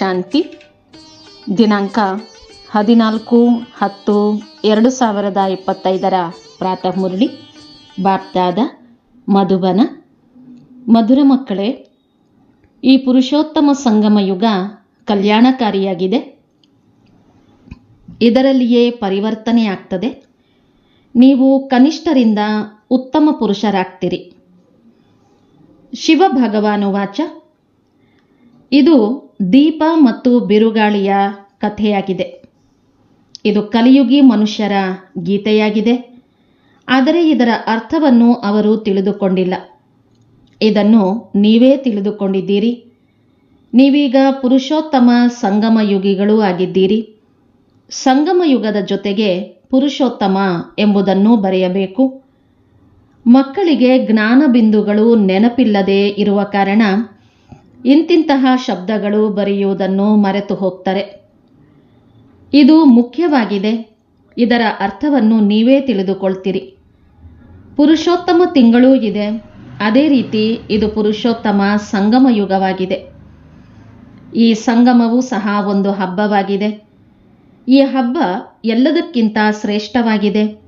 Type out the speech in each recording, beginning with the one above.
ಶಾಂತಿ. ದಿನಾಂಕ ಹದಿನಾಲ್ಕು ಹತ್ತು ಎರಡು ಸಾವಿರದ ಇಪ್ಪತ್ತೈದರ ಪ್ರಾತಃ ಮುರಳಿ. ಬಾಪ್ತಾದ ಮಧುಬನ. ಮಧುರ ಮಕ್ಕಳೇ, ಈ ಪುರುಷೋತ್ತಮ ಸಂಗಮ ಯುಗ ಕಲ್ಯಾಣಕಾರಿಯಾಗಿದೆ. ಇದರಲ್ಲಿಯೇ ಪರಿವರ್ತನೆ ಆಗ್ತದೆ. ನೀವು ಕನಿಷ್ಠರಿಂದ ಉತ್ತಮ ಪುರುಷರಾಗ್ತೀರಿ. ಶಿವ ಭಗವಾನು ವಾಚ. ಇದು ದೀಪ ಮತ್ತು ಬಿರುಗಾಳಿಯ ಕಥೆಯಾಗಿದೆ. ಇದು ಕಲಿಯುಗಿ ಮನುಷ್ಯರ ಗೀತೆಯಾಗಿದೆ. ಆದರೆ ಇದರ ಅರ್ಥವನ್ನು ಅವರು ತಿಳಿದುಕೊಂಡಿಲ್ಲ. ಇದನ್ನು ನೀವೇ ತಿಳಿದುಕೊಂಡಿದ್ದೀರಿ. ನೀವೀಗ ಪುರುಷೋತ್ತಮ ಸಂಗಮ ಯುಗಿಗಳೂ ಆಗಿದ್ದೀರಿ. ಸಂಗಮ ಯುಗದ ಜೊತೆಗೆ ಪುರುಷೋತ್ತಮ ಎಂಬುದನ್ನು ಬರೆಯಬೇಕು. ಮಕ್ಕಳಿಗೆ ಜ್ಞಾನ ಬಿಂದುಗಳು ನೆನಪಿಲ್ಲದೆ ಇರುವ ಕಾರಣ ಇಂತಿಂತಹ ಶಬ್ದಗಳು ಬರೆಯುವುದನ್ನು ಮರೆತು ಹೋಗ್ತಾರೆ. ಇದು ಮುಖ್ಯವಾಗಿದೆ. ಇದರ ಅರ್ಥವನ್ನು ನೀವೇ ತಿಳಿದುಕೊಳ್ತೀರಿ. ಪುರುಷೋತ್ತಮ ತಿಂಗಳೂ ಇದೆ. ಅದೇ ರೀತಿ ಇದು ಪುರುಷೋತ್ತಮ ಸಂಗಮ ಯುಗವಾಗಿದೆ ಈ ಸಂಗಮವು ಸಹ ಒಂದು ಹಬ್ಬವಾಗಿದೆ. ಈ ಹಬ್ಬ ಎಲ್ಲದಕ್ಕಿಂತ ಶ್ರೇಷ್ಠವಾಗಿದೆ.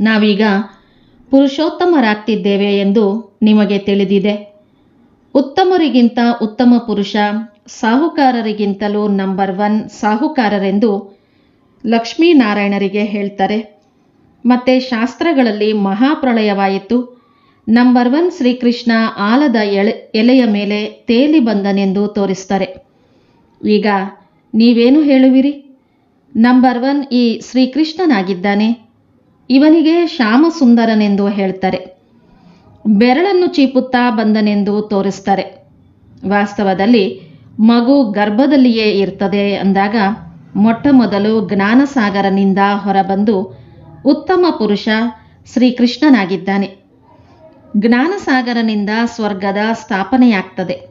ನಾವೀಗ ಪುರುಷೋತ್ತಮರಾಗ್ತಿದ್ದೇವೆ ಎಂದು ನಿಮಗೆ ತಿಳಿದಿದೆ. ಉತ್ತಮರಿಗಿಂತ ಉತ್ತಮ ಪುರುಷ, ಸಾಹುಕಾರರಿಗಿಂತಲೂ ನಂಬರ್ ಒನ್ ಸಾಹುಕಾರರೆಂದು ಲಕ್ಷ್ಮೀನಾರಾಯಣರಿಗೆ ಹೇಳ್ತಾರೆ. ಮತ್ತೆ ಶಾಸ್ತ್ರಗಳಲ್ಲಿ ಮಹಾಪ್ರಳಯವಾಯಿತು. ನಂಬರ್ ಒನ್ ಶ್ರೀಕೃಷ್ಣ ಆಲದ ಎಳೆ, ಎಲೆಯ ಮೇಲೆ ತೇಲಿ ಬಂದನೆಂದು ತೋರಿಸ್ತಾರೆ. ಈಗ ನೀವೇನು ಹೇಳುವಿರಿ? ನಂಬರ್ ಒನ್ ಈ ಶ್ರೀಕೃಷ್ಣನಾಗಿದ್ದಾನೆ. ಇವನಿಗೆ ಶ್ಯಾಮಸುಂದರನೆಂದು ಹೇಳ್ತಾರೆ. ಬೆರಳನ್ನು ಚೀಪುತ್ತಾ ಬಂದನೆಂದು ತೋರಿಸ್ತಾರೆ. ವಾಸ್ತವದಲ್ಲಿ ಮಗು ಗರ್ಭದಲ್ಲಿಯೇ ಇರ್ತದೆ ಅಂದಾಗ ಮೊಟ್ಟ ಮೊದಲು ಜ್ಞಾನಸಾಗರನಿಂದ ಹೊರಬಂದು ಉತ್ತಮ ಪುರುಷ ಶ್ರೀಕೃಷ್ಣನಾಗಿದ್ದಾನೆ. ಜ್ಞಾನಸಾಗರನಿಂದ ಸ್ವರ್ಗದ ಸ್ಥಾಪನೆಯಾಗ್ತದೆ.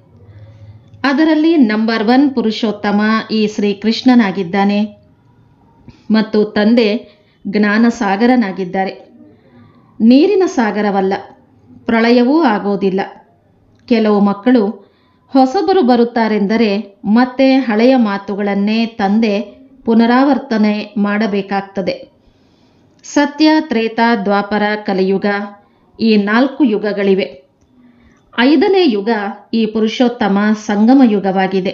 ಅದರಲ್ಲಿ ನಂಬರ್ ಒನ್ ಪುರುಷೋತ್ತಮ ಈ ಶ್ರೀಕೃಷ್ಣನಾಗಿದ್ದಾನೆ ಮತ್ತು ತಂದೆ ಜ್ಞಾನಸಾಗರನಾಗಿದ್ದಾರೆ. ನೀರಿನ ಸಾಗರವಲ್ಲ ಪ್ರಳಯವೂ ಆಗೋದಿಲ್ಲ. ಕೆಲವು ಮಕ್ಕಳು ಹೊಸಬರು ಬರುತ್ತಾರೆಂದರೆ ಮತ್ತೆ ಹಳೆಯ ಮಾತುಗಳನ್ನೇ ತಂದೆ ಪುನರಾವರ್ತನೆ ಮಾಡಬೇಕಾಗ್ತದೆ. ಸತ್ಯ, ತ್ರೇತ, ದ್ವಾಪರ, ಕಲಿಯುಗ ಈ ನಾಲ್ಕು ಯುಗಗಳಿವೆ. ಐದನೇ ಯುಗ ಈ ಪುರುಷೋತ್ತಮ ಸಂಗಮ ಯುಗವಾಗಿದೆ.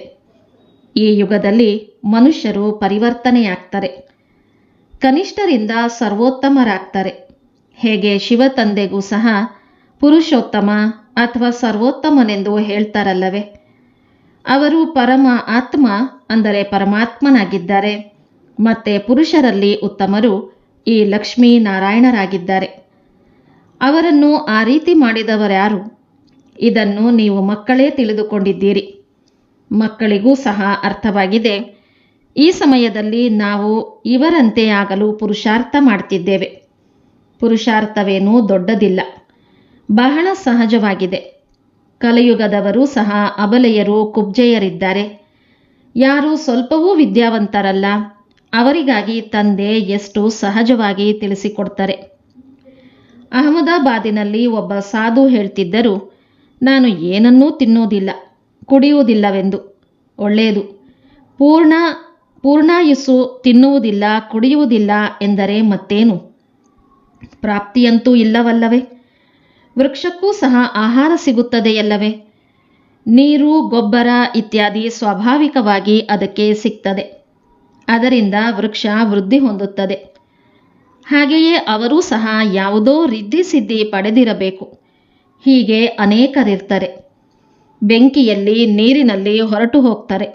ಈ ಯುಗದಲ್ಲಿ ಮನುಷ್ಯರು ಪರಿವರ್ತನೆಯಾಗ್ತಾರೆ. ಕನಿಷ್ಠರಿಂದ ಸರ್ವೋತ್ತಮರಾಗ್ತಾರೆ. ಹೇಗೆ ಶಿವ ತಂದೆಗೂ ಸಹ ಪುರುಷೋತ್ತಮ ಅಥವಾ ಸರ್ವೋತ್ತಮನೆಂದು ಹೇಳ್ತಾರಲ್ಲವೇ? ಅವರು ಪರಮ ಆತ್ಮ ಅಂದರೆ ಪರಮಾತ್ಮನಾಗಿದ್ದಾರೆ. ಮತ್ತೆ ಪುರುಷರಲ್ಲಿ ಉತ್ತಮರು ಈ ಲಕ್ಷ್ಮೀ ನಾರಾಯಣರಾಗಿದ್ದಾರೆ ಅವರನ್ನು ಆ ರೀತಿ ಮಾಡಿದವರ್ಯಾರು? ಇದನ್ನು ನೀವು ಮಕ್ಕಳೇ ತಿಳಿದುಕೊಂಡಿದ್ದೀರಿ. ಮಕ್ಕಳಿಗೂ ಸಹ ಅರ್ಥವಾಗಿದೆ. ಈ ಸಮಯದಲ್ಲಿ ನಾವು ಇವರಂತೆ ಆಗಲು ಪುರುಷಾರ್ಥ ಮಾಡ್ತಿದ್ದೇವೆ. ಪುರುಷಾರ್ಥವೇನೂ ದೊಡ್ಡದಿಲ್ಲ. ಬಹಳ ಸಹಜವಾಗಿದೆ. ಕಲಿಯುಗದವರು ಸಹ ಅಬಲೆಯರು, ಕುಬ್ಜೆಯರಿದ್ದಾರೆ. ಯಾರು ಸ್ವಲ್ಪವೂ ವಿದ್ಯಾವಂತರಲ್ಲ. ಅವರಿಗಾಗಿ ತಂದೆ ಎಷ್ಟು ಸಹಜವಾಗಿ ತಿಳಿಸಿಕೊಡ್ತಾರೆ. ಅಹಮದಾಬಾದಿನಲ್ಲಿ ಒಬ್ಬ ಸಾಧು ಹೇಳ್ತಿದ್ದರು, ನಾನು ಏನನ್ನೂ ತಿನ್ನೋದಿಲ್ಲ, ಕುಡಿಯುವುದಿಲ್ಲವೆಂದು. ಒಳ್ಳೆಯದು. ಪೂರ್ಣ, ಪೂರ್ಣಾಯುಸ್ಸು ತಿನ್ನುವುದಿಲ್ಲ, ಕುಡಿಯುವುದಿಲ್ಲ ಎಂದರೆ ಮತ್ತೇನು? ಪ್ರಾಪ್ತಿಯಂತೂ ಇಲ್ಲವಲ್ಲವೇ? ವೃಕ್ಷಕ್ಕೂ ಸಹ ಆಹಾರ ಸಿಗುತ್ತದೆಯಲ್ಲವೇ? ನೀರು, ಗೊಬ್ಬರ ಇತ್ಯಾದಿ ಸ್ವಾಭಾವಿಕವಾಗಿ ಅದಕ್ಕೆ ಸಿಗ್ತದೆ. ಅದರಿಂದ ವೃಕ್ಷ ವೃದ್ಧಿ ಹೊಂದುತ್ತದೆ. ಹಾಗೆಯೇ ಅವರೂ ಸಹ ಯಾವುದೋ ರಿದ್ಧಿ ಸಿದ್ಧಿ ಪಡೆದಿರಬೇಕು. ಹೀಗೆ ಅನೇಕರಿರ್ತಾರೆ. ಬೆಂಕಿಯಲ್ಲಿ ನೀರಿನಲ್ಲಿ ಹೊರಟು ಹೋಗ್ತಾರೆ.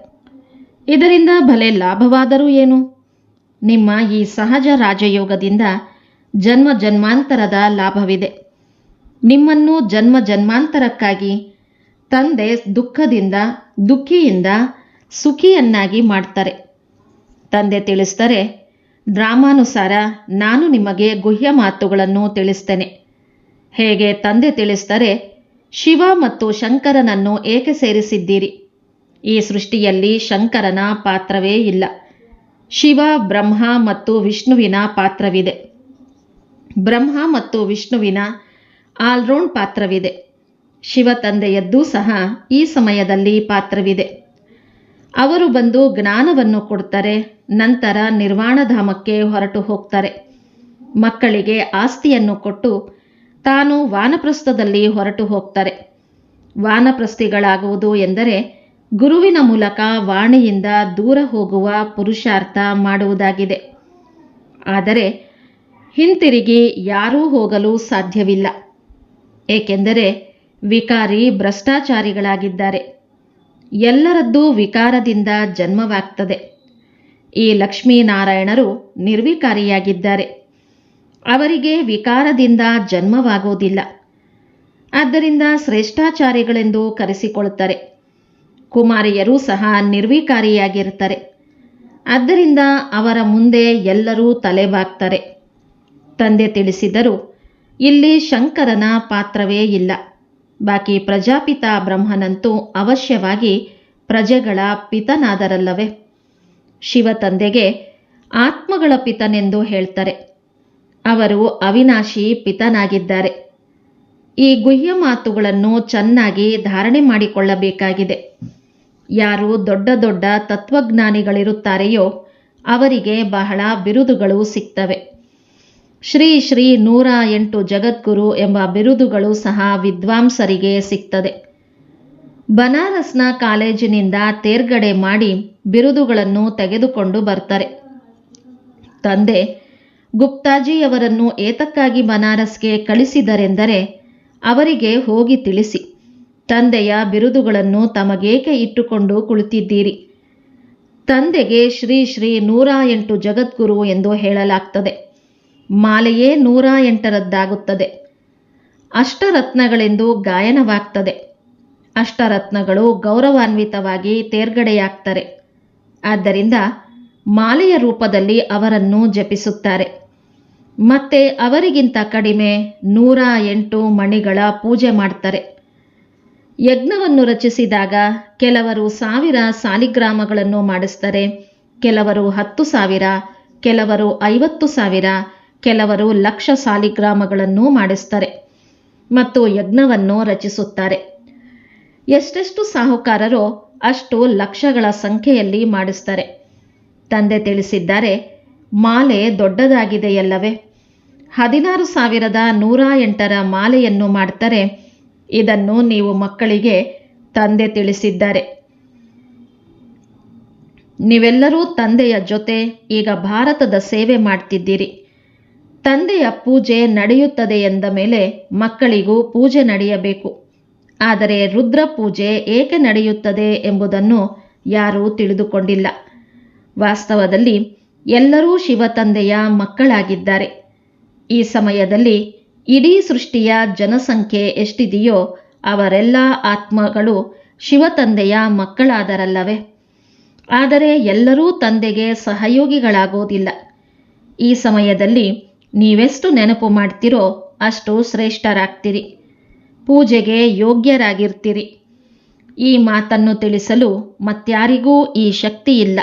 ಇದರಿಂದ ಭಲೆ ಲಾಭವಾದರೂ ಏನು? ನಿಮ್ಮ ಈ ಸಹಜ ರಾಜಯೋಗದಿಂದ ಜನ್ಮ ಜನ್ಮಾಂತರದ ಲಾಭವಿದೆ. ನಿಮ್ಮನ್ನು ಜನ್ಮ ಜನ್ಮಾಂತರಕ್ಕಾಗಿ, ತಂದೆ ದುಃಖದಿಂದ, ದುಃಖಿಯಿಂದ, ಸುಖಿಯನ್ನಾಗಿ ಮಾಡ್ತಾರೆ. ತಂದೆ ತಿಳಿಸ್ತಾರೆ ಡ್ರಾಮಾನುಸಾರ ನಾನು ನಿಮಗೆ ಗುಹ್ಯ ಮಾತುಗಳನ್ನು ತಿಳಿಸ್ತೇನೆ. ಹೇಗೆ ತಂದೆ ತಿಳಿಸ್ತಾರೆ ಶಿವ ಮತ್ತು ಶಂಕರನನ್ನು ಏಕೆ ಸೇರಿಸಿದ್ದೀರಿ? ಈ ಸೃಷ್ಟಿಯಲ್ಲಿ ಶಂಕರನ ಪಾತ್ರವೇ ಇಲ್ಲ. ಶಿವ, ಬ್ರಹ್ಮ ಮತ್ತು ವಿಷ್ಣುವಿನ ಪಾತ್ರವಿದೆ. ಬ್ರಹ್ಮ ಮತ್ತು ವಿಷ್ಣುವಿನ ಆಲ್ರೌಂಡ್ ಪಾತ್ರವಿದೆ. ಶಿವ ತಂದೆಯದ್ದೂ ಸಹ ಈ ಸಮಯದಲ್ಲಿ ಪಾತ್ರವಿದೆ. ಅವರು ಬಂದು ಜ್ಞಾನವನ್ನು ಕೊಡ್ತಾರೆ, ನಂತರ ನಿರ್ವಾಣಧಾಮಕ್ಕೆ ಹೊರಟು ಹೋಗ್ತಾರೆ. ಮಕ್ಕಳಿಗೆ ಆಸ್ತಿಯನ್ನು ಕೊಟ್ಟು ತಾನು ವಾನಪ್ರಸ್ಥದಲ್ಲಿ ಹೊರಟು ಹೋಗ್ತಾರೆ. ವಾನಪ್ರಸ್ಥಿಗಳಾಗುವುದು ಎಂದರೆ ಗುರುವಿನ ಮೂಲಕ ವಾಣಿಯಿಂದ ದೂರ ಹೋಗುವ ಪುರುಷಾರ್ಥ ಮಾಡುವುದಾಗಿದೆ. ಆದರೆ ಹಿಂತಿರುಗಿ ಯಾರೂ ಹೋಗಲು ಸಾಧ್ಯವಿಲ್ಲ. ಏಕೆಂದರೆ ವಿಕಾರಿ ಭ್ರಷ್ಟಾಚಾರಿಗಳಾಗಿದ್ದಾರೆ. ಎಲ್ಲರದ್ದು ವಿಕಾರದಿಂದ ಜನ್ಮವಾಗ್ತದೆ. ಈ ಲಕ್ಷ್ಮೀನಾರಾಯಣರು ನಿರ್ವಿಕಾರಿಯಾಗಿದ್ದಾರೆ. ಅವರಿಗೆ ವಿಕಾರದಿಂದ ಜನ್ಮವಾಗುವುದಿಲ್ಲ ಆದ್ದರಿಂದ ಶ್ರೇಷ್ಠಾಚಾರಿಗಳೆಂದು ಕರೆಸಿಕೊಳ್ಳುತ್ತಾರೆ. ಕುಮಾರಿಯರು ಸಹ ನಿರ್ವಿಕಾರಿಯಾಗಿರುತ್ತಾರೆ. ಆದ್ದರಿಂದ ಅವರ ಮುಂದೆ ಎಲ್ಲರೂ ತಲೆಬಾಗ್ತಾರೆ. ತಂದೆ ತಿಳಿಸಿದರು ಇಲ್ಲಿ ಶಂಕರನ ಪಾತ್ರವೇ ಇಲ್ಲ. ಬಾಕಿ ಪ್ರಜಾಪಿತ ಬ್ರಹ್ಮನಂತೂ ಅವಶ್ಯವಾಗಿ ಪ್ರಜೆಗಳ ಪಿತನಾದರಲ್ಲವೇ? ಶಿವ ತಂದೆಗೆ ಆತ್ಮಗಳ ಪಿತನೆಂದು ಹೇಳ್ತಾರೆ. ಅವರು ಅವಿನಾಶಿ ಪಿತನಾಗಿದ್ದಾರೆ. ಈ ಗುಹ್ಯ ಮಾತುಗಳನ್ನು ಚೆನ್ನಾಗಿ ಧಾರಣೆ ಮಾಡಿಕೊಳ್ಳಬೇಕಾಗಿದೆ. ಯಾರು ದೊಡ್ಡ ದೊಡ್ಡ ತತ್ವಜ್ಞಾನಿಗಳಿರುತ್ತಾರೆಯೋ ಅವರಿಗೆ ಬಹಳ ಬಿರುದುಗಳು ಸಿಗ್ತವೆ. ಶ್ರೀ ಶ್ರೀ ನೂರ ಎಂಟು ಜಗದ್ಗುರು ಎಂಬ ಬಿರುದುಗಳು ಸಹ ವಿದ್ವಾಂಸರಿಗೆ ಸಿಗ್ತದೆ. ಬನಾರಸ್ನ ಕಾಲೇಜಿನಿಂದ ತೇರ್ಗಡೆ ಮಾಡಿ ಬಿರುದುಗಳನ್ನು ತೆಗೆದುಕೊಂಡು ಬರ್ತಾರೆ. ತಂದೆ, ಗುಪ್ತಾಜಿಯವರನ್ನು ಏತಕ್ಕಾಗಿ ಬನಾರಸ್ಗೆ ಕಳಿಸಿದರೆಂದರೆ ಅವರಿಗೆ ಹೋಗಿ ತಿಳಿಸಿ. ತಂದೆಯ ಬಿರುದುಗಳನ್ನು ತಮಗೇಕೆ ಇಟ್ಟುಕೊಂಡು ಕುಳಿತಿದ್ದೀರಿ? ತಂದೆಗೆ ಶ್ರೀ ಶ್ರೀ ನೂರ ಎಂಟು ಜಗದ್ಗುರು ಎಂದು ಹೇಳಲಾಗ್ತದೆ. ಮಾಲೆಯೇ ನೂರ ಎಂಟರದ್ದಾಗುತ್ತದೆ. ಅಷ್ಟರತ್ನಗಳೆಂದು ಗಾಯನವಾಗ್ತದೆ. ಅಷ್ಟರತ್ನಗಳು ಗೌರವಾನ್ವಿತವಾಗಿ ತೇರ್ಗಡೆಯಾಗ್ತಾರೆ. ಆದ್ದರಿಂದ ಮಾಲೆಯ ರೂಪದಲ್ಲಿ ಅವರನ್ನು ಜಪಿಸುತ್ತಾರೆ. ಮತ್ತೆ ಅವರಿಗಿಂತ ಕಡಿಮೆ ನೂರ ಎಂಟು ಮಣಿಗಳ ಪೂಜೆ ಮಾಡ್ತಾರೆ. ಯಜ್ಞವನ್ನು ರಚಿಸಿದಾಗ ಕೆಲವರು ಸಾವಿರ ಸಾಲಿಗ್ರಾಮಗಳನ್ನು ಮಾಡಿಸ್ತಾರೆ. ಕೆಲವರು ಹತ್ತು ಸಾವಿರ, ಕೆಲವರು ಐವತ್ತು ಸಾವಿರ ಕೆಲವರು ಲಕ್ಷ ಸಾಲಿಗ್ರಾಮಗಳನ್ನು ಮಾಡಿಸ್ತಾರೆ ಮತ್ತು ಯಜ್ಞವನ್ನು ರಚಿಸುತ್ತಾರೆ. ಎಷ್ಟೆಷ್ಟು ಸಾಹುಕಾರರೋ ಅಷ್ಟು ಲಕ್ಷಗಳ ಸಂಖ್ಯೆಯಲ್ಲಿ ಮಾಡಿಸ್ತಾರೆ. ತಂದೆ ತಿಳಿಸಿದ್ದಾರೆ, ಮಾಲೆ ದೊಡ್ಡದಾಗಿದೆಯಲ್ಲವೇ? ಹದಿನಾರು ಸಾವಿರದ ನೂರ ಎಂಟರ ಮಾಲೆಯನ್ನು ಮಾಡ್ತಾರೆ, ಇದನ್ನು ನೀವು ಮಕ್ಕಳಿಗೆ ತಂದೆ ತಿಳಿಸಿದ್ದಾರೆ. ನೀವೆಲ್ಲರೂ ತಂದೆಯ ಜೊತೆ ಈಗ ಭಾರತದ ಸೇವೆ ಮಾಡ್ತಿದ್ದೀರಿ. ತಂದೆಯ ಪೂಜೆ ನಡೆಯುತ್ತದೆ ಎಂದ ಮೇಲೆ ಮಕ್ಕಳಿಗೂ ಪೂಜೆ ನಡೆಯಬೇಕು. ಆದರೆ ರುದ್ರ ಪೂಜೆ ಏಕೆ ನಡೆಯುತ್ತದೆ ಎಂಬುದನ್ನು ಯಾರೂ ತಿಳಿದುಕೊಂಡಿಲ್ಲ. ವಾಸ್ತವದಲ್ಲಿ ಎಲ್ಲರೂ ಶಿವ ತಂದೆಯ ಮಕ್ಕಳಾಗಿದ್ದಾರೆ. ಈ ಸಮಯದಲ್ಲಿ ಇಡೀ ಸೃಷ್ಟಿಯ ಜನಸಂಖ್ಯೆ ಎಷ್ಟಿದೆಯೋ ಅವರೆಲ್ಲ ಆತ್ಮಗಳು ಶಿವ ತಂದೆಯ ಮಕ್ಕಳಾದರಲ್ಲವೇ. ಆದರೆ ಎಲ್ಲರೂ ತಂದೆಗೆ ಸಹಯೋಗಿಗಳಾಗೋದಿಲ್ಲ ಈ ಸಮಯದಲ್ಲಿ ನೀವೆಷ್ಟು ನೆನಪು ಮಾಡ್ತೀರೋ ಅಷ್ಟು ಶ್ರೇಷ್ಠರಾಗ್ತೀರಿ. ಪೂಜೆಗೆ ಯೋಗ್ಯರಾಗಿರ್ತೀರಿ. ಈ ಮಾತನ್ನು ತಿಳಿಸಲು ಮತ್ಯಾರಿಗೂ ಈ ಶಕ್ತಿ ಇಲ್ಲ.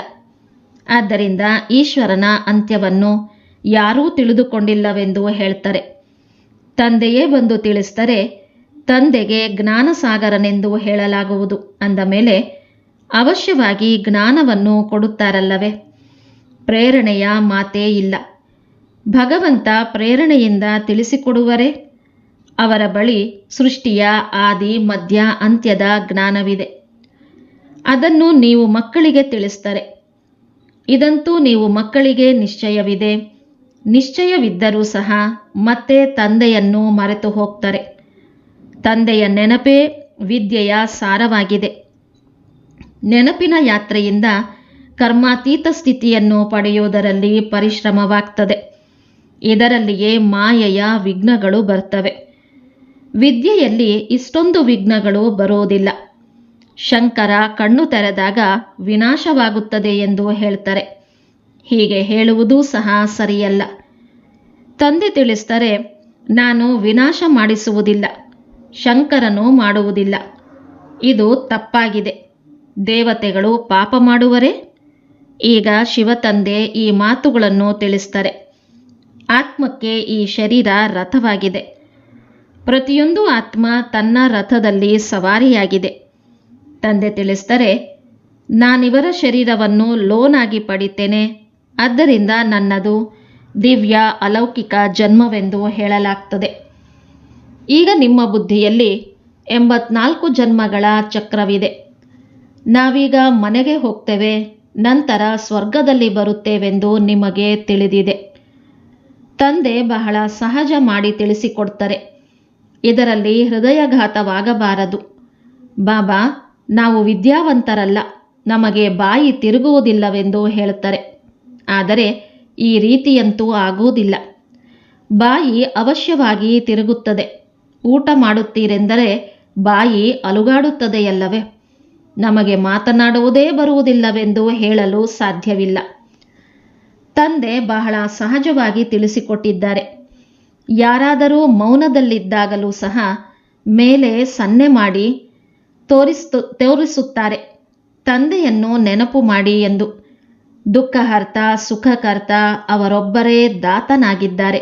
ಆದ್ದರಿಂದ ಈಶ್ವರನ ಅಂತ್ಯವನ್ನು ಯಾರೂ ತಿಳಿದುಕೊಂಡಿಲ್ಲವೆಂದು ಹೇಳ್ತಾರೆ. ತಂದೆಯೇ ಬಂದು ತಿಳಿಸ್ತರೆ ತಂದೆಗೆ ಜ್ಞಾನಸಾಗರನೆಂದು ಹೇಳಲಾಗುವುದು ಅಂದ ಮೇಲೆ ಅವಶ್ಯವಾಗಿ ಜ್ಞಾನವನ್ನು ಕೊಡುತ್ತಾರಲ್ಲವೇ. ಪ್ರೇರಣೆಯ ಮಾತೇ ಇಲ್ಲ. ಭಗವಂತ ಪ್ರೇರಣೆಯಿಂದ ತಿಳಿಸಿಕೊಡುವರೇ? ಅವರ ಬಳಿ ಸೃಷ್ಟಿಯ ಆದಿ, ಮಧ್ಯ, ಅಂತ್ಯದ ಜ್ಞಾನವಿದೆ. ಅದನ್ನು ನೀವು ಮಕ್ಕಳಿಗೆ ತಿಳಿಸ್ತಾರೆ ಇದಂತೂ ನೀವು ಮಕ್ಕಳಿಗೆ ನಿಶ್ಚಯವಿದೆ. ನಿಶ್ಚಯವಿದ್ದರೂ ಸಹ ಮತ್ತೆ ತಂದೆಯನ್ನು ಮರೆತು ಹೋಗ್ತಾರೆ. ತಂದೆಯ ನೆನಪೇ ವಿದ್ಯೆಯ ಸಾರವಾಗಿದೆ. ನೆನಪಿನ ಯಾತ್ರೆಯಿಂದ ಕರ್ಮಾತೀತ ಸ್ಥಿತಿಯನ್ನು ಪಡೆಯುವುದರಲ್ಲಿ ಪರಿಶ್ರಮವಾಗ್ತದೆ. ಇದರಲ್ಲಿಯೇ ಮಾಯೆಯ ವಿಘ್ನಗಳು ಬರ್ತವೆ. ವಿದ್ಯೆಯಲ್ಲಿ ಇಷ್ಟೊಂದು ವಿಘ್ನಗಳು ಬರೋದಿಲ್ಲ. ಶಂಕರ ಕಣ್ಣು ತೆರೆದಾಗ ವಿನಾಶವಾಗುತ್ತದೆ ಎಂದು ಹೇಳ್ತಾರೆ. ಹೀಗೆ ಹೇಳುವುದೂ ಸಹ ಸರಿಯಲ್ಲ. ತಂದೆ ತಿಳಿಸ್ತಾರೆ ನಾನು ವಿನಾಶ ಮಾಡಿಸುವುದಿಲ್ಲ, ಶಂಕರನು ಮಾಡುವುದಿಲ್ಲ. ಇದು ತಪ್ಪಾಗಿದೆ. ದೇವತೆಗಳು ಪಾಪ ಮಾಡುವರೇ? ಈಗ ಶಿವತಂದೆ ಈ ಮಾತುಗಳನ್ನು ತಿಳಿಸ್ತಾರೆ. ಆತ್ಮಕ್ಕೆ ಈ ಶರೀರ ರಥವಾಗಿದೆ. ಪ್ರತಿಯೊಂದು ಆತ್ಮ ತನ್ನ ರಥದಲ್ಲಿ ಸವಾರಿಯಾಗಿದೆ. ತಂದೆ ತಿಳಿಸ್ತಾರೆ ನಾನಿವರ ಶರೀರವನ್ನು ಲೋನಾಗಿ ಪಡಿತೇನೆ, ಆದ್ದರಿಂದ ನನ್ನದು ದಿವ್ಯ ಅಲೌಕಿಕ ಜನ್ಮವೆಂದು ಹೇಳಲಾಗ್ತದೆ. ಈಗ ನಿಮ್ಮ ಬುದ್ಧಿಯಲ್ಲಿ ಎಂಬತ್ನಾಲ್ಕು ಜನ್ಮಗಳ ಚಕ್ರವಿದೆ. ನಾವೀಗ ಮನೆಗೆ ಹೋಗ್ತೇವೆ, ನಂತರ ಸ್ವರ್ಗದಲ್ಲಿ ಬರುತ್ತೇವೆಂದು ನಿಮಗೆ ತಿಳಿದಿದೆ. ತಂದೆ ಬಹಳ ಸಹಜ ಮಾಡಿ ತಿಳಿಸಿಕೊಡ್ತಾರೆ. ಇದರಲ್ಲಿ ಹೃದಯಘಾತವಾಗಬಾರದು. ಬಾಬಾ, ನಾವು ವಿದ್ಯಾವಂತರಲ್ಲ, ನಮಗೆ ಬಾಯಿ ತಿರುಗುವುದಿಲ್ಲವೆಂದು ಹೇಳುತ್ತಾರೆ. ಆದರೆ ಈ ರೀತಿಯಂತೂ ಆಗುವುದಿಲ್ಲ. ಬಾಯಿ ಅವಶ್ಯವಾಗಿ ತಿರುಗುತ್ತದೆ. ಊಟ ಮಾಡುತ್ತೀರೆಂದರೆ ಬಾಯಿ ಅಲುಗಾಡುತ್ತದೆಯಲ್ಲವೇ? ನಮಗೆ ಮಾತನಾಡುವುದೇ ಬರುವುದಿಲ್ಲವೆಂದು ಹೇಳಲು ಸಾಧ್ಯವಿಲ್ಲ. ತಂದೆ ಬಹಳ ಸಹಜವಾಗಿ ತಿಳಿಸಿಕೊಟ್ಟಿದ್ದಾರೆ. ಯಾರಾದರೂ ಮೌನದಲ್ಲಿದ್ದಾಗಲೂ ಸಹ ಮೇಲೆ ಸನ್ನೆ ಮಾಡಿ ತೋರಿಸ್ತು, ತೋರಿಸುತ್ತಾರೆ. ತಂದೆಯನ್ನು ನೆನಪು ಮಾಡಿ ಎಂದು. ದುಃಖಹರ್ತ, ಸುಖಕರ್ತ ಅವರೊಬ್ಬರೇ ದಾತನಾಗಿದ್ದಾರೆ.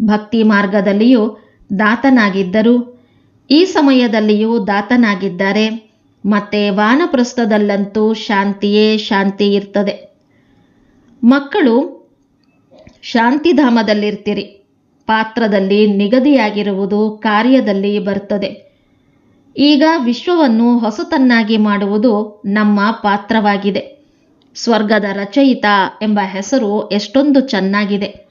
ಭಕ್ತಿ ಮಾರ್ಗದಲ್ಲಿಯೂ ದಾತನಾಗಿದ್ದರು ಈ ಸಮಯದಲ್ಲಿಯೂ ದಾತನಾಗಿದ್ದಾರೆ. ಮತ್ತೆ ವಾನಪ್ರಸ್ಥದಲ್ಲಂತೂ ಶಾಂತಿಯೇ ಶಾಂತಿ ಇರ್ತದೆ. ಮಕ್ಕಳು ಶಾಂತಿಧಾಮದಲ್ಲಿರ್ತೀರಿ. ಪಾತ್ರದಲ್ಲಿ ನಿಗದಿಯಾಗಿರುವುದು ಕಾರ್ಯದಲ್ಲಿ ಬರ್ತದೆ ಈಗ ವಿಶ್ವವನ್ನು ಹೊಸತನ್ನಾಗಿ ಮಾಡುವುದು ನಮ್ಮ ಪಾತ್ರವಾಗಿದೆ. ಸ್ವರ್ಗದ ರಚಯಿತ ಎಂಬ ಹೆಸರು ಎಷ್ಟೊಂದು ಚೆನ್ನಾಗಿದೆ.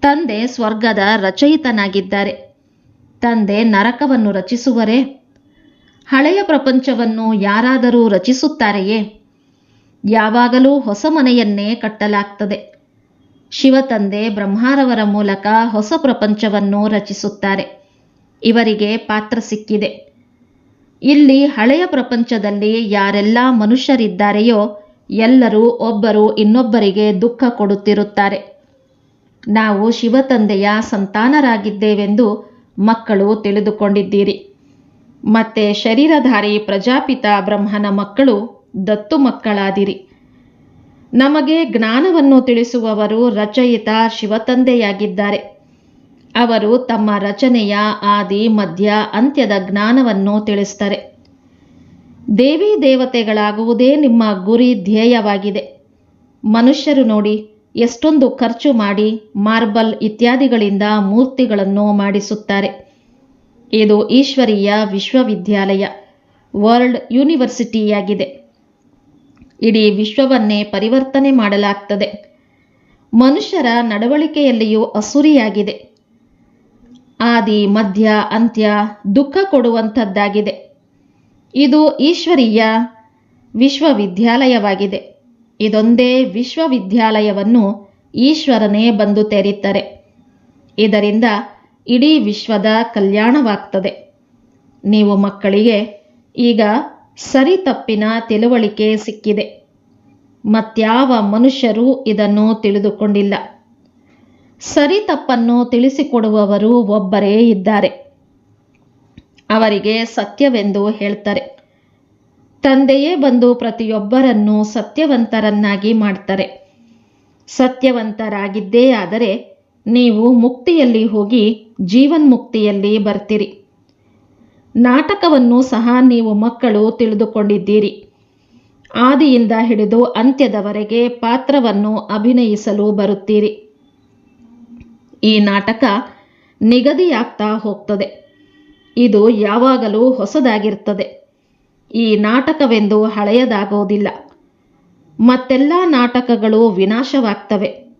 ತಂದೆ ಸ್ವರ್ಗದ ರಚಯಿತನಾಗಿದ್ದಾರೆ. ತಂದೆ ನರಕವನ್ನು ರಚಿಸುವರೇ? ಹಳೆಯ ಪ್ರಪಂಚವನ್ನು ಯಾರಾದರೂ ರಚಿಸುತ್ತಾರೆಯೇ? ಯಾವಾಗಲೂ ಹೊಸ ಮನೆಯನ್ನೇ ಕಟ್ಟಲಾಗ್ತದೆ. ಶಿವತಂದೆ ಬ್ರಹ್ಮಾರವರ ಮೂಲಕ ಹೊಸ ಪ್ರಪಂಚವನ್ನು ರಚಿಸುತ್ತಾರೆ. ಇವರಿಗೆ ಪಾತ್ರ ಸಿಕ್ಕಿದೆ. ಇಲ್ಲಿ ಹಳೆಯ ಪ್ರಪಂಚದಲ್ಲಿ ಯಾರೆಲ್ಲ ಮನುಷ್ಯರಿದ್ದಾರೆಯೋ ಎಲ್ಲರೂ ಒಬ್ಬರು ಇನ್ನೊಬ್ಬರಿಗೆ ದುಃಖ ಕೊಡುತ್ತಿರುತ್ತಾರೆ. ನಾವು ಶಿವತಂದೆಯ ಸಂತಾನರಾಗಿದ್ದೇವೆಂದು ಮಕ್ಕಳು ತಿಳಿದುಕೊಂಡಿದ್ದೀರಿ. ಮತ್ತೆ ಶರೀರಧಾರಿ ಪ್ರಜಾಪಿತ ಬ್ರಹ್ಮನ ಮಕ್ಕಳು ದತ್ತು ಮಕ್ಕಳಾದಿರಿ. ನಮಗೆ ಜ್ಞಾನವನ್ನು ತಿಳಿಸುವವರು ರಚಯಿತ ಶಿವತಂದೆಯಾಗಿದ್ದಾರೆ. ಅವರು ತಮ್ಮ ರಚನೆಯ ಆದಿ, ಮಧ್ಯ, ಅಂತ್ಯದ ಜ್ಞಾನವನ್ನು ತಿಳಿಸ್ತಾರೆ ದೇವಿ ದೇವತೆಗಳಾಗುವುದೇ ನಿಮ್ಮ ಗುರಿ ಧ್ಯೇಯವಾಗಿದೆ. ಮನುಷ್ಯರು ನೋಡಿ, ಎಷ್ಟೊಂದು ಖರ್ಚು ಮಾಡಿ ಮಾರ್ಬಲ್ ಇತ್ಯಾದಿಗಳಿಂದ ಮೂರ್ತಿಗಳನ್ನು ಮಾಡಿಸುತ್ತಾರೆ. ಇದು ಈಶ್ವರೀಯ ವಿಶ್ವವಿದ್ಯಾಲಯ, ವರ್ಲ್ಡ್ ಯೂನಿವರ್ಸಿಟಿಯಾಗಿದೆ. ಇಡೀ ವಿಶ್ವವನ್ನೇ ಪರಿವರ್ತನೆ ಮಾಡಲಾಗ್ತದೆ. ಮನುಷ್ಯರ ನಡವಳಿಕೆಯಲ್ಲಿಯೂ ಅಸುರಿಯಾಗಿದೆ. ಆದಿ, ಮಧ್ಯ, ಅಂತ್ಯ ದುಃಖ ಕೊಡುವಂಥದ್ದಾಗಿದೆ. ಇದು ಈಶ್ವರೀಯ ವಿಶ್ವವಿದ್ಯಾಲಯವಾಗಿದೆ. ಇದೊಂದೇ ವಿಶ್ವವಿದ್ಯಾಲಯವನ್ನು ಈಶ್ವರನೇ ಬಂದು ತೆರೀತಾರೆ ಇದರಿಂದ ಇಡೀ ವಿಶ್ವದ ಕಲ್ಯಾಣವಾಗ್ತದೆ. ನೀವು ಮಕ್ಕಳಿಗೆ ಈಗ ಸರಿ ತಪ್ಪಿನ ತಿಳುವಳಿಕೆ ಸಿಕ್ಕಿದೆ. ಮತ್ಯಾವ ಮನುಷ್ಯರೂ ಇದನ್ನು ತಿಳಿದುಕೊಂಡಿಲ್ಲ. ಸರಿ ತಪ್ಪನ್ನು ತಿಳಿಸಿಕೊಡುವವರು ಒಬ್ಬರೇ ಇದ್ದಾರೆ. ಅವರಿಗೆ ಸತ್ಯವೆಂದು ಹೇಳ್ತಾರೆ. ತಂದೆಯೇ ಬಂದು ಪ್ರತಿಯೊಬ್ಬರನ್ನು ಸತ್ಯವಂತರನ್ನಾಗಿ ಮಾಡ್ತಾರೆ. ಸತ್ಯವಂತರಾಗಿದ್ದೇ ಆದರೆ ನೀವು ಮುಕ್ತಿಯಲ್ಲಿ ಹೋಗಿ ಜೀವನ್ಮುಕ್ತಿಯಲ್ಲಿ ಬರ್ತೀರಿ. ನಾಟಕವನ್ನು ಸಹ ನೀವು ಮಕ್ಕಳು ತಿಳಿದುಕೊಂಡಿದ್ದೀರಿ. ಆದಿಯಿಂದ ಹಿಡಿದು ಅಂತ್ಯದವರೆಗೆ ಪಾತ್ರವನ್ನು ಅಭಿನಯಿಸಲು ಬರುತ್ತೀರಿ. ಈ ನಾಟಕ ನಿಗದಿಯಾಗ್ತಾ ಹೋಗ್ತದೆ. ಇದು ಯಾವಾಗಲೂ ಹೊಸದಾಗಿರ್ತದೆ. ಈ ನಾಟಕವೆಂದು ಹಳೆಯದಾಗೋದಿಲ್ಲ. ಮತ್ತೆಲ್ಲ ನಾಟಕಗಳು ವಿನಾಶವಾಗ್ತವೆ.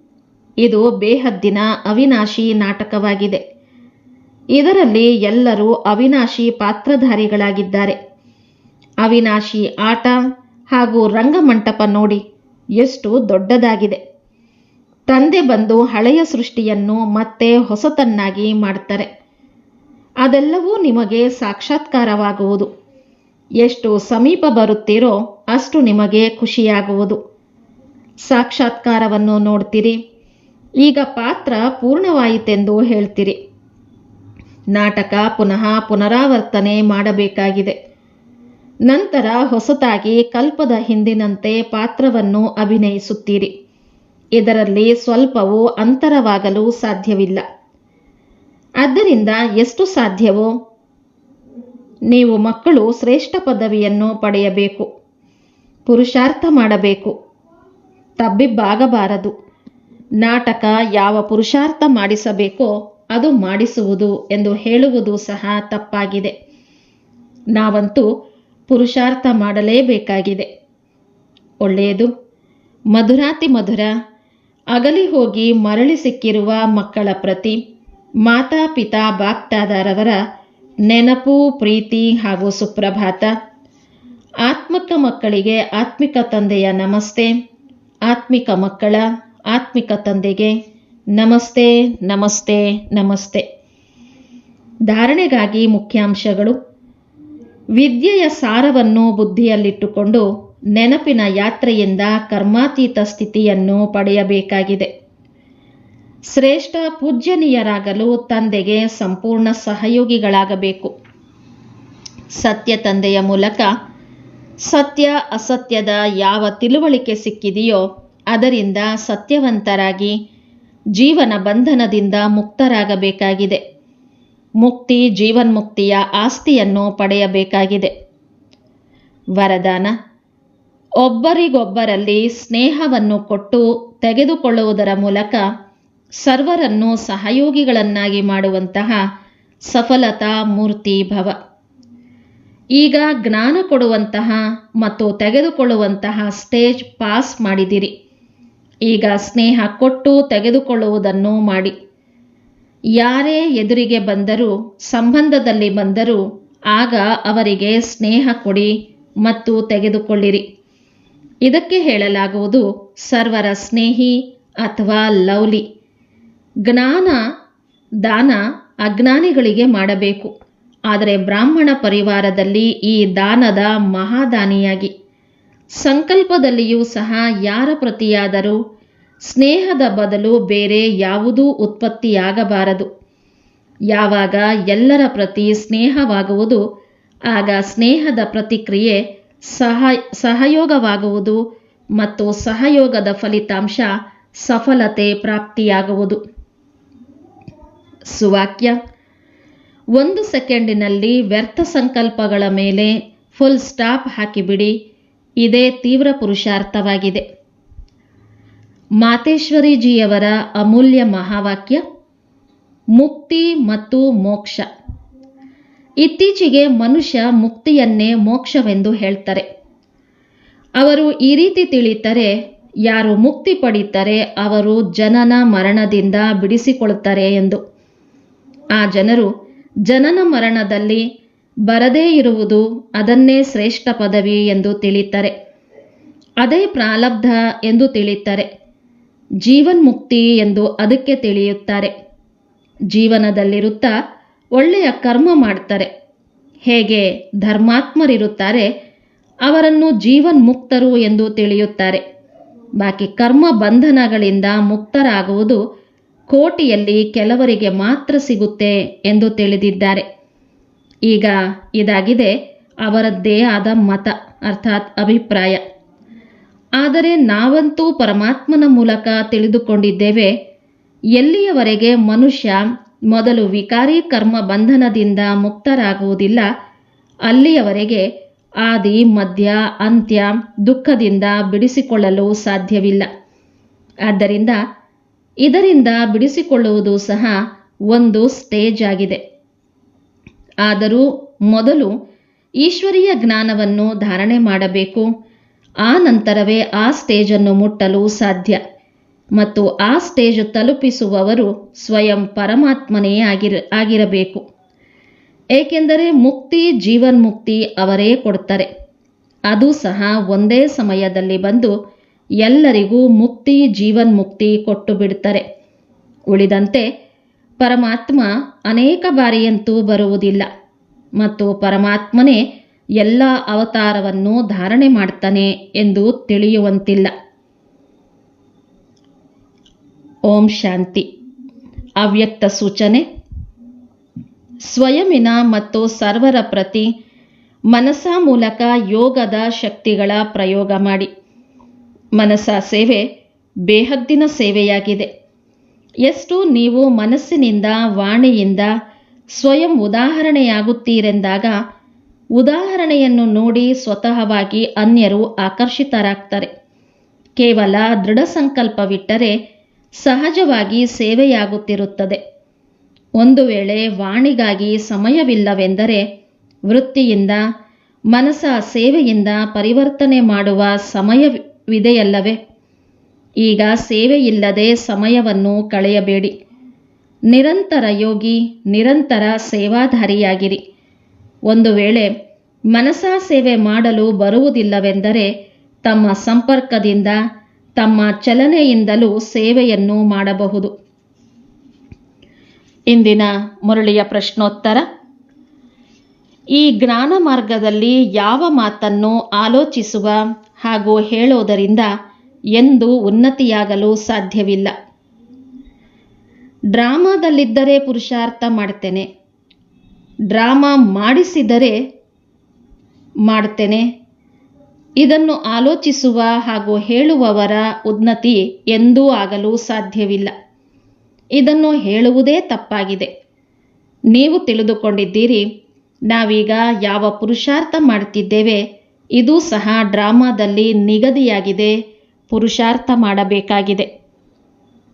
ಇದು ಬೇಹದ್ದಿನ ಅವಿನಾಶಿ ನಾಟಕವಾಗಿದೆ. ಇದರಲ್ಲಿ ಎಲ್ಲರೂ ಅವಿನಾಶಿ ಪಾತ್ರಧಾರಿಗಳಾಗಿದ್ದಾರೆ. ಅವಿನಾಶಿ ಆಟ ಹಾಗೂ ರಂಗಮಂಟಪ ನೋಡಿ ಎಷ್ಟು ದೊಡ್ಡದಾಗಿದೆ. ತಂದೆ ಬಂದು ಹಳೆಯ ಸೃಷ್ಟಿಯನ್ನು ಮತ್ತೆ ಹೊಸತನ್ನಾಗಿ ಮಾಡ್ತಾರೆ. ಅದೆಲ್ಲವೂ ನಿಮಗೆ ಸಾಕ್ಷಾತ್ಕಾರವಾಗುವುದು. ಎಷ್ಟು ಸಮೀಪ ಬರುತ್ತೀರೋ ಅಷ್ಟು ನಿಮಗೆ ಖುಷಿಯಾಗುವುದು. ಸಾಕ್ಷಾತ್ಕಾರವನ್ನು ನೋಡ್ತೀರಿ. ಈಗ ಪಾತ್ರ ಪೂರ್ಣವಾಯಿತೆಂದು ಹೇಳ್ತೀರಿ. ನಾಟಕ ಪುನಃ ಪುನರಾವರ್ತನೆ ಮಾಡಬೇಕಾಗಿದೆ. ನಂತರ ಹೊಸತಾಗಿ ಕಲ್ಪದ ಹಿಂದಿನಂತೆ ಪಾತ್ರವನ್ನು ಅಭಿನಯಿಸುತ್ತೀರಿ. ಇದರಲ್ಲಿ ಸ್ವಲ್ಪವೂ ಅಂತರವಾಗಲು ಸಾಧ್ಯವಿಲ್ಲ. ಆದ್ದರಿಂದ ಎಷ್ಟು ಸಾಧ್ಯವೋ? ನೀವು ಮಕ್ಕಳು ಶ್ರೇಷ್ಠ ಪದವಿಯನ್ನು ಪಡೆಯಬೇಕು. ಪುರುಷಾರ್ಥ ಮಾಡಬೇಕು. ತಬ್ಬಿಬ್ಬಾಗಬಾರದು. ನಾಟಕ ಯಾವ ಪುರುಷಾರ್ಥ ಮಾಡಿಸಬೇಕೋ ಅದು ಮಾಡಿಸುವುದು ಎಂದು ಹೇಳುವುದು ಸಹ ತಪ್ಪಾಗಿದೆ. ನಾವಂತೂ ಪುರುಷಾರ್ಥ ಮಾಡಲೇಬೇಕಾಗಿದೆ. ಒಳ್ಳೆಯದು. ಮಧುರಾತಿ ಮಧುರ, ಅಗಲಿ ಹೋಗಿ ಮರಳಿ ಸಿಕ್ಕಿರುವ ಮಕ್ಕಳ ಪ್ರತಿ, ಮಾತಾ ಪಿತಾ ಬಾಪ್ತಾದಾರವರ ನೆನಪು, ಪ್ರೀತಿ ಹಾಗೂ ಸುಪ್ರಭಾತ. ಆತ್ಮಕ ಮಕ್ಕಳಿಗೆ ಆತ್ಮಿಕ ತಂದೆಯ ನಮಸ್ತೆ, ಆತ್ಮಿಕ ಮಕ್ಕಳ ಆತ್ಮಿಕ ತಂದೆಗೆ ನಮಸ್ತೆ ನಮಸ್ತೆ ನಮಸ್ತೆ. ಧಾರಣೆಗಾಗಿ ಮುಖ್ಯಾಂಶಗಳು. ವಿದ್ಯೆಯ ಸಾರವನ್ನು ಬುದ್ಧಿಯಲ್ಲಿಟ್ಟುಕೊಂಡು ನೆನಪಿನ ಯಾತ್ರೆಯಿಂದ ಕರ್ಮಾತೀತ ಸ್ಥಿತಿಯನ್ನು ಪಡೆಯಬೇಕಾಗಿದೆ. ಶ್ರೇಷ್ಠ ಪೂಜ್ಯನೀಯರಾಗಲು ತಂದೆಗೆ ಸಂಪೂರ್ಣ ಸಹಯೋಗಿಗಳಾಗಬೇಕು. ಸತ್ಯ ತಂದೆಯ ಮೂಲಕ ಸತ್ಯ ಅಸತ್ಯದ ಯಾವ ತಿಳುವಳಿಕೆ ಸಿಕ್ಕಿದೆಯೋ ಅದರಿಂದ ಸತ್ಯವಂತರಾಗಿ ಜೀವನ ಬಂಧನದಿಂದ ಮುಕ್ತರಾಗಬೇಕಾಗಿದೆ. ಮುಕ್ತಿ ಜೀವನ್ಮುಕ್ತಿಯ ಆಸ್ತಿಯನ್ನು ಪಡೆಯಬೇಕಾಗಿದೆ. ವರದಾನ, ಒಬ್ಬರಿಗೊಬ್ಬರಲ್ಲಿ ಸ್ನೇಹವನ್ನು ಕೊಟ್ಟು ತೆಗೆದುಕೊಳ್ಳುವುದರ ಮೂಲಕ ಸರ್ವರನ್ನು ಸಹಯೋಗಿಗಳನ್ನಾಗಿ ಮಾಡುವಂತಹ ಸಫಲತಾ ಮೂರ್ತಿ ಭವ. ಈಗ ಜ್ಞಾನ ಕೊಡುವಂತಹ ಮತ್ತು ತೆಗೆದುಕೊಳ್ಳುವಂತಹ ಸ್ಟೇಜ್ ಪಾಸ್ ಮಾಡಿದಿರಿ. ಈಗ ಸ್ನೇಹ ಕೊಟ್ಟು ತೆಗೆದುಕೊಳ್ಳುವುದನ್ನು ಮಾಡಿ. ಯಾರೇ ಎದುರಿಗೆ ಬಂದರೂ, ಸಂಬಂಧದಲ್ಲಿ ಬಂದರೂ, ಆಗ ಅವರಿಗೆ ಸ್ನೇಹ ಕೊಡಿ ಮತ್ತು ತೆಗೆದುಕೊಳ್ಳಿರಿ. ಇದಕ್ಕೆ ಹೇಳಲಾಗುವುದು, ಸರ್ವರ ಸ್ನೇಹಿ ಅಥವಾ ಲವ್ಲಿ ಜ್ಞಾನ, ದಾನ ಅಜ್ಞಾನಿಗಳಿಗೆ ಮಾಡಬೇಕು. ಆದರೆ ಬ್ರಾಹ್ಮಣ ಪರಿವಾರದಲ್ಲಿ ಈ ದಾನದ ಮಹಾದಾನಿಯಾಗಿ. ಸಂಕಲ್ಪದಲ್ಲಿಯೂ ಸಹ ಯಾರ ಪ್ರತಿಯಾದರೂ ಸ್ನೇಹದ ಬದಲು ಬೇರೆ ಯಾವುದೂ ಉತ್ಪತ್ತಿಯಾಗಬಾರದು. ಯಾವಾಗ ಎಲ್ಲರ ಪ್ರತಿ ಸ್ನೇಹವಾಗುವುದು, ಆಗ ಸ್ನೇಹದ ಪ್ರತಿಕ್ರಿಯೆ ಸಹ ಸಹಯೋಗವಾಗುವುದು ಮತ್ತು ಸಹಯೋಗದ ಫಲಿತಾಂಶ ಸಫಲತೆ ಪ್ರಾಪ್ತಿಯಾಗುವುದು. ಸುವಾಕ್ಯ. ಒಂದು ಸೆಕೆಂಡಿನಲ್ಲಿ ವ್ಯರ್ಥ ಸಂಕಲ್ಪಗಳ ಮೇಲೆ ಫುಲ್ ಸ್ಟಾಪ್ ಹಾಕಿಬಿಡಿ. ಇದೇ ತೀವ್ರ ಪುರುಷಾರ್ಥವಾಗಿದೆ. ಮಾತೇಶ್ವರಿಜಿಯವರ ಅಮೂಲ್ಯ ಮಹಾವಾಕ್ಯ, ಮುಕ್ತಿ ಮತ್ತು ಮೋಕ್ಷ. ಇತ್ತೀಚೆಗೆ ಮನುಷ್ಯ ಮುಕ್ತಿಯನ್ನೇ ಮೋಕ್ಷವೆಂದು ಹೇಳ್ತಾರೆ. ಅವರು ಈ ರೀತಿ ತಿಳಿತಾರೆ, ಯಾರು ಮುಕ್ತಿ ಪಡೀತಾರೆ ಅವರು ಜನನ ಮರಣದಿಂದ ಬಿಡಿಸಿಕೊಳ್ಳುತ್ತಾರೆ ಎಂದು. ಆ ಜನರು ಜನನ ಮರಣದಲ್ಲಿ ಬರದೇ ಇರುವುದು ಅದನ್ನೇ ಶ್ರೇಷ್ಠ ಪದವಿ ಎಂದು ತಿಳಿತಾರೆ. ಅದೇ ಪ್ರಾಲಬ್ಧ ಎಂದು ತಿಳಿತಾರೆ. ಜೀವನ್ಮುಕ್ತಿ ಎಂದು ಅದಕ್ಕೆ ತಿಳಿಯುತ್ತಾರೆ. ಜೀವನದಲ್ಲಿರುತ್ತಾ ಒಳ್ಳೆಯ ಕರ್ಮ ಮಾಡ್ತಾರೆ. ಹೇಗೆ ಧರ್ಮಾತ್ಮರಿರುತ್ತಾರೆ ಅವರನ್ನು ಜೀವನ್ಮುಕ್ತರು ಎಂದು ತಿಳಿಯುತ್ತಾರೆ. ಬಾಕಿ ಕರ್ಮ ಬಂಧನಗಳಿಂದ ಮುಕ್ತರಾಗುವುದು ಕೋಟಿಯಲ್ಲಿ ಕೆಲವರಿಗೆ ಮಾತ್ರ ಸಿಗುತ್ತೆ ಎಂದು ತಿಳಿದಿದ್ದಾರೆ. ಈಗ ಇದಾಗಿದೆ ಅವರದ್ದೇ ಆದ ಮತ, ಅರ್ಥಾತ್ ಅಭಿಪ್ರಾಯ. ಆದರೆ ನಾವಂತೂ ಪರಮಾತ್ಮನ ಮೂಲಕ ತಿಳಿದುಕೊಂಡಿದ್ದೇವೆ, ಎಲ್ಲಿಯವರೆಗೆ ಮನುಷ್ಯ ಮೊದಲು ವಿಕಾರಿ ಕರ್ಮ ಬಂಧನದಿಂದ ಮುಕ್ತರಾಗುವುದಿಲ್ಲ, ಅಲ್ಲಿಯವರೆಗೆ ಆದಿ ಮಧ್ಯ ಅಂತ್ಯ ದುಃಖದಿಂದ ಬಿಡಿಸಿಕೊಳ್ಳಲು ಸಾಧ್ಯವಿಲ್ಲ. ಆದ್ದರಿಂದ ಇದರಿಂದ ಬಿಡಿಸಿಕೊಳ್ಳುವುದು ಸಹ ಒಂದು ಸ್ಟೇಜ್ ಆಗಿದೆ. ಆದರೂ ಮೊದಲು ಈಶ್ವರೀಯ ಜ್ಞಾನವನ್ನು ಧಾರಣೆ ಮಾಡಬೇಕು. ಆ ನಂತರವೇ ಆ ಸ್ಟೇಜನ್ನು ಮುಟ್ಟಲು ಸಾಧ್ಯ. ಮತ್ತು ಆ ಸ್ಟೇಜ್ ತಲುಪಿಸುವವರು ಸ್ವಯಂ ಪರಮಾತ್ಮನೇ ಆಗಿರ, ಆಗಿರಬೇಕು. ಏಕೆಂದರೆ ಮುಕ್ತಿ ಜೀವನ್ಮುಕ್ತಿ ಅವರೇ ಕೊಡ್ತಾರೆ. ಅದು ಸಹ ಒಂದೇ ಸಮಯದಲ್ಲಿ ಬಂದು ಎಲ್ಲರಿಗೂ ಮುಕ್ತಿ ಜೀವನ್ಮುಕ್ತಿ ಕೊಟ್ಟು ಬಿಡ್ತಾರೆ. ಉಳಿದಂತೆ ಪರಮಾತ್ಮ ಅನೇಕ ಬಾರಿಯಂತೂ ಬರುವುದಿಲ್ಲ ಮತ್ತು ಪರಮಾತ್ಮನೇ ಎಲ್ಲ ಅವತಾರವನ್ನು ಧಾರಣೆ ಮಾಡ್ತಾನೆ ಎಂದು ತಿಳಿಯುವಂತಿಲ್ಲ. ಓಂ ಶಾಂತಿ. ಅವ್ಯಕ್ತ ಸೂಚನೆ. ಸ್ವಯಮಿನ ಮತ್ತು ಸರ್ವರ ಪ್ರತಿ ಮನಸ ಮೂಲಕ ಯೋಗದ ಶಕ್ತಿಗಳ ಪ್ರಯೋಗ ಮಾಡಿ. ಮನಸ ಸೇವೆ, ಬೇಹದ್ದಿನ ಸೇವೆಯಾಗಿದೆ. ಎಷ್ಟು ನೀವು ಮನಸ್ಸಿನಿಂದ, ವಾಣಿಯಿಂದ ಸ್ವಯಂ ಉದಾಹರಣೆಯಾಗುತ್ತೀರೆಂದಾಗ ಉದಾಹರಣೆಯನ್ನು ನೋಡಿ ಸ್ವತಃವಾಗಿ ಅನ್ಯರು ಆಕರ್ಷಿತರಾಗ್ತಾರೆ. ಕೇವಲ ದೃಢ ಸಂಕಲ್ಪವಿಟ್ಟರೆ ಸಹಜವಾಗಿ ಸೇವೆಯಾಗುತ್ತಿರುತ್ತದೆ. ಒಂದು ವೇಳೆ ವಾಣಿಗಾಗಿ ಸಮಯವಿಲ್ಲವೆಂದರೆ ವೃತ್ತಿಯಿಂದ ಮನಸ ಸೇವೆಯಿಂದ ಪರಿವರ್ತನೆ ಮಾಡುವ ಸಮಯವಿದೆಯಲ್ಲವೇ? ಈಗ ಸೇವೆಯಿಲ್ಲದೆ ಸಮಯವನ್ನು ಕಳೆಯಬೇಡಿ. ನಿರಂತರ ಯೋಗಿ, ನಿರಂತರ ಸೇವಾಧಾರಿಯಾಗಿರಿ. ಒಂದು ವೇಳೆ ಮನಸಾ ಸೇವೆ ಮಾಡಲು ಬರುವುದಿಲ್ಲವೆಂದರೆ ತಮ್ಮ ಸಂಪರ್ಕದಿಂದ, ತಮ್ಮ ಚಲನೆಯಿಂದಲೂ ಸೇವೆಯನ್ನು ಮಾಡಬಹುದು. ಇಂದಿನ ಮುರಳಿಯ ಪ್ರಶ್ನೋತ್ತರ, ಈ ಜ್ಞಾನ ಮಾರ್ಗದಲ್ಲಿ ಯಾವ ಮಾತನ್ನು ಆಲೋಚಿಸುವ ಹಾಗೂ ಹೇಳೋದರಿಂದ ಎಂದು ಉನ್ನತಿಯಾಗಲು ಸಾಧ್ಯವಿಲ್ಲ. ಡ್ರಾಮಾದಲ್ಲಿದ್ದರೆ ಪುರುಷಾರ್ಥ ಮಾಡ್ತೇನೆ. ಡ್ರಾಮಾ ಮಾಡಿಸಿದರೆ ಮಾಡ್ತೇನೆ. ಇದನ್ನು ಆಲೋಚಿಸುವ ಹಾಗೂ ಹೇಳುವವರ ಉನ್ನತಿ ಎಂದೂ ಆಗಲು ಸಾಧ್ಯವಿಲ್ಲ. ಇದನ್ನು ಹೇಳುವುದೇ ತಪ್ಪಾಗಿದೆ. ನೀವು ತಿಳಿದುಕೊಂಡಿದ್ದೀರಿ. ನಾವೀಗ ಯಾವ ಪುರುಷಾರ್ಥ ಮಾಡ್ತಿದ್ದೇವೆ, ಇದು ಸಹ ಡ್ರಾಮಾದಲ್ಲಿ ನಿಗದಿಯಾಗಿದೆ. ಪುರುಷಾರ್ಥ ಮಾಡಬೇಕಾಗಿದೆ.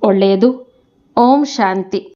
ಒಳ್ಳೆಯದು. ಓಂ ಶಾಂತಿ.